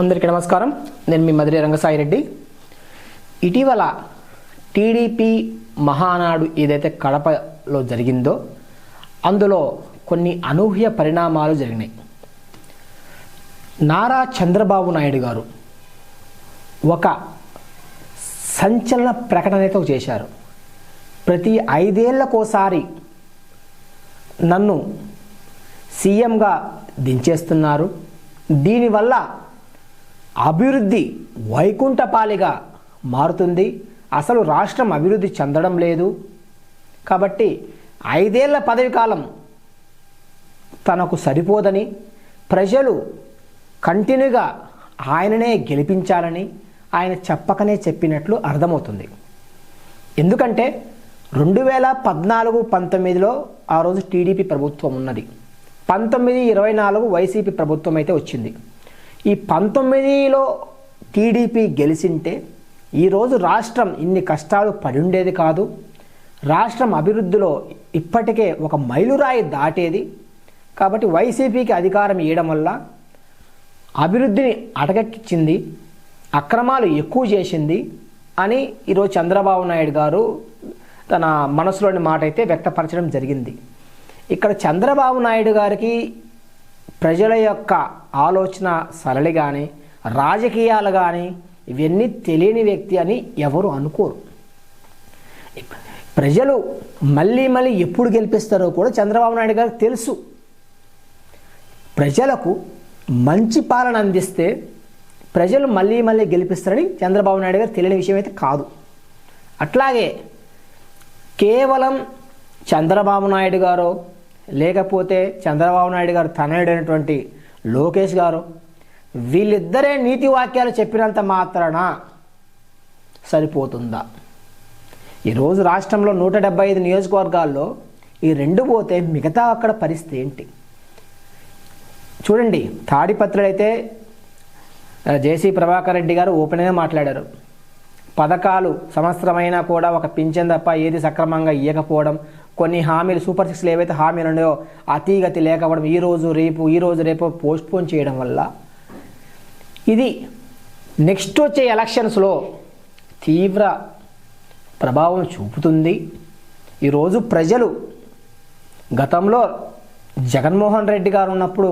అందరికీ నమస్కారం. నేను మీ మధురి రంగసాయి రెడ్డి. ఇటీవల టీడీపీ మహానాడు ఏదైతే కడపలో జరిగిందో అందులో కొన్ని అనూహ్య పరిణామాలు జరిగినాయి. నారా చంద్రబాబు నాయుడు గారు ఒక సంచలన ప్రకటన అయితే చేశారు. ప్రతి ఐదేళ్ళకోసారి నన్ను సీఎంగా దించేస్తున్నారు. దీనివల్ల అభివృద్ధి వైకుంఠపాలిగా మారుతుంది. అసలు రాష్ట్రం అభివృద్ధి చెందడం లేదు. కాబట్టి ఐదేళ్ళ పదవికాలం తనకు సరిపోదని ప్రజలు కంటిన్యూగా ఆయననే గెలిపించాలని ఆయన చెప్పకనే చెప్పినట్లు అర్థమవుతుంది. ఎందుకంటే రెండు వేల పద్నాలుగు పంతొమ్మిదిలో ఆ రోజు టీడీపీ ప్రభుత్వం ఉన్నది. పంతొమ్మిది ఇరవై నాలుగు వైసీపీ ప్రభుత్వం అయితే వచ్చింది. ఈ పంతొమ్మిదిలో టీడీపీ గెలిచింటే ఈరోజు రాష్ట్రం ఇన్ని కష్టాలు పడి ఉండేది కాదు. రాష్ట్రం అభివృద్ధిలో ఇప్పటికే ఒక మైలురాయి దాటేది. కాబట్టి వైసీపీకి అధికారం ఇవ్వడం వల్ల అభివృద్ధిని అటగక్కించింది అక్రమాలు ఎక్కువ చేసింది అని ఈరోజు చంద్రబాబు నాయుడు గారు తన మనసులోని మాట అయితే వ్యక్తపరచడం జరిగింది. ఇక్కడ చంద్రబాబు నాయుడు గారికి ప్రజల యొక్క ఆలోచన సరళి కానీ రాజకీయాలు కానీ ఇవన్నీ తెలియని వ్యక్తి అని ఎవరు అనుకోరు. ప్రజలు మళ్ళీ మళ్ళీ ఎప్పుడు గెలిపిస్తారో కూడా చంద్రబాబు నాయుడు గారికి తెలుసు. ప్రజలకు మంచి పాలన అందిస్తే ప్రజలు మళ్ళీ మళ్ళీ గెలిపిస్తారని చంద్రబాబు నాయుడు గారు తెలియని విషయం అయితే కాదు. అట్లాగే కేవలం చంద్రబాబు నాయుడు గారు లేకపోతే చంద్రబాబు నాయుడు గారు తనయుడైనటువంటి లోకేష్ గారు వీళ్ళిద్దరే నీతి వాక్యాలు చెప్పినంత మాత్రాన సరిపోతుందా? ఈరోజు రాష్ట్రంలో నూట డెబ్బై ఐదు నియోజకవర్గాల్లో ఈ రెండు పోతే మిగతా అక్కడ పరిస్థితి ఏంటి? చూడండి తాడిపత్రుడైతే అయితే జేసీ ప్రభాకర్ రెడ్డి గారు ఓపెన్గా మాట్లాడారు. పథకాలు సంవత్సరమైనా కూడా ఒక పింఛన్ తప్ప ఏది సక్రమంగా ఇవ్వకపోవడం కొన్ని హామీలు సూపర్ సిక్స్లు ఏవైతే హామీలు ఉన్నాయో అతీగతి లేకపోవడం ఈరోజు రేపు ఈ రోజు రేపు పోస్ట్పోన్ చేయడం వల్ల ఇది నెక్స్ట్ వచ్చే ఎలక్షన్స్లో తీవ్ర ప్రభావం చూపుతుంది. ఈరోజు ప్రజలు గతంలో జగన్మోహన్ రెడ్డి గారు ఉన్నప్పుడు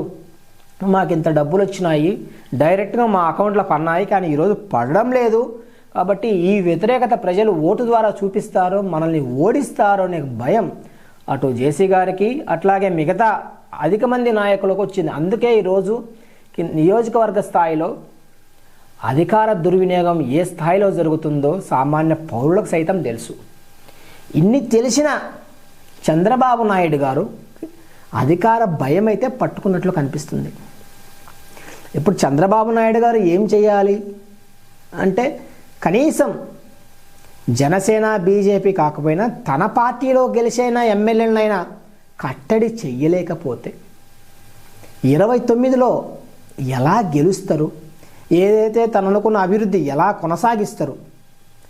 మాకు ఇంత డబ్బులు వచ్చినాయి డైరెక్ట్గా మా అకౌంట్లో పన్నాయి కానీ ఈరోజు పడడం లేదు. కాబట్టి ఈ వ్యతిరేకత ప్రజలు ఓటు ద్వారా చూపిస్తారు మనల్ని ఓడిస్తారు అనే భయం అటు జేసీ గారికి అట్లాగే మిగతా అధిక మంది నాయకులకు వచ్చింది. అందుకే ఈరోజు నియోజకవర్గ స్థాయిలో అధికార దుర్వినియోగం ఏ స్థాయిలో జరుగుతుందో సామాన్య పౌరులకు సైతం తెలుసు. ఇన్ని తెలిసిన చంద్రబాబు నాయుడు గారు అధికార భయం అయితే పట్టుకున్నట్లు కనిపిస్తుంది. ఇప్పుడు చంద్రబాబు నాయుడు గారు ఏం చేయాలి? అంటే కనీసం జనసేన బీజేపీ కాకపోయినా తన పార్టీలో గెలిచైన ఎమ్మెల్యేలనైనా కట్టడి చెయ్యలేకపోతే ఇరవై తొమ్మిదిలో ఎలా గెలుస్తారు? ఏదైతే తననుకున్న అభివృద్ధి ఎలా కొనసాగిస్తారు?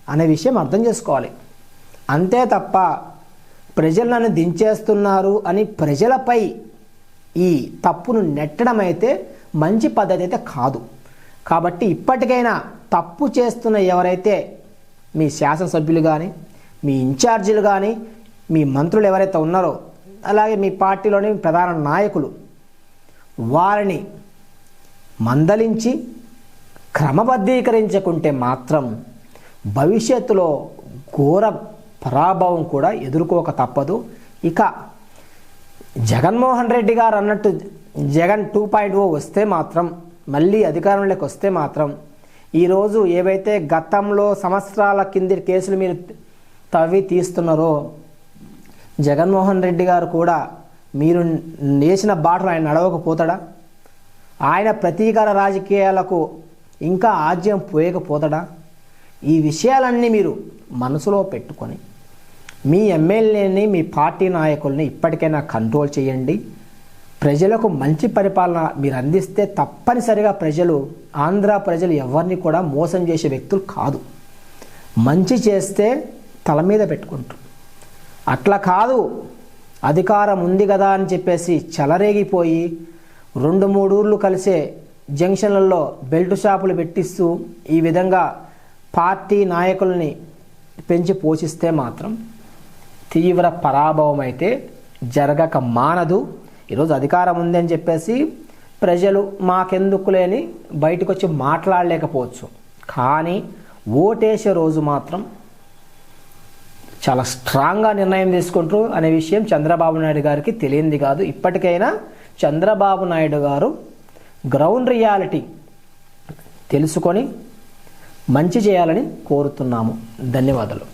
అనే విషయం అర్థం చేసుకోవాలి. అంతే తప్ప ప్రజలు నన్ను దించేస్తున్నారు అని ప్రజలపై ఈ తప్పును నెట్టడం అయితే మంచి పద్ధతి అయితే కాదు. కాబట్టి ఇప్పటికైనా తప్పు చేస్తున్న ఎవరైతే మీ శాసనసభ్యులు కానీ మీ ఇన్ఛార్జీలు కానీ మీ మంత్రులు ఎవరైతే ఉన్నారో అలాగే మీ పార్టీలోని ప్రధాన నాయకులు వారిని మందలించి క్రమబద్ధీకరించకుంటే మాత్రం భవిష్యత్తులో ఘోర పరాభవం కూడా ఎదుర్కోక తప్పదు. ఇక జగన్మోహన్ రెడ్డి గారు అన్నట్టు జగన్ టూ పాయింట్ ఓ వస్తే మాత్రం మళ్ళీ అధికారంలోకి వస్తే మాత్రం ఈరోజు ఏవైతే గతంలో సంవత్సరాల కింది కేసులు మీరు తవ్వి తీస్తున్నారో జగన్మోహన్ రెడ్డి గారు కూడా మీరు వేసిన బాటలు ఆయన నడవకపోతాడా? ఆయన ప్రతీకార రాజకీయాలకు ఇంకా ఆజ్యం పోయకపోతాడా? ఈ విషయాలన్నీ మీరు మనసులో పెట్టుకొని మీ ఎమ్మెల్యేని మీ పార్టీ నాయకుల్ని ఇప్పటికైనా కంట్రోల్ చేయండి. ప్రజలకు మంచి పరిపాలన మీరు అందిస్తే తప్పనిసరిగా ప్రజలు ఆంధ్ర ప్రజలు ఎవరిని కూడా మోసం చేసే వ్యక్తులు కాదు. మంచి చేస్తే తల మీద పెట్టుకుంటారు. అట్లా కాదు. అధికారం ఉంది కదా అని చెప్పేసి చెలరేగిపోయి రెండు మూడు ఊర్లు కలిసే జంక్షన్లలో బెల్ట్ షాపులు పెట్టిస్తూ ఈ విధంగా పార్టీ నాయకుల్ని పెంచి పోషిస్తే మాత్రం తీవ్ర పరాభవం అయితే జరగక మానదు. ఈరోజు అధికారం ఉందని చెప్పేసి ప్రజలు మాకెందుకు లేని బయటకు వచ్చి మాట్లాడలేకపోవచ్చు. కానీ ఓటేసే రోజు మాత్రం చాలా స్ట్రాంగ్గా నిర్ణయం తీసుకుంటారు అనే విషయం చంద్రబాబు నాయుడు గారికి తెలియంది కాదు. ఇప్పటికైనా చంద్రబాబు నాయుడు గారు గ్రౌండ్ రియాలిటీ తెలుసుకొని మంచి చేయాలని కోరుతున్నాము. ధన్యవాదాలు.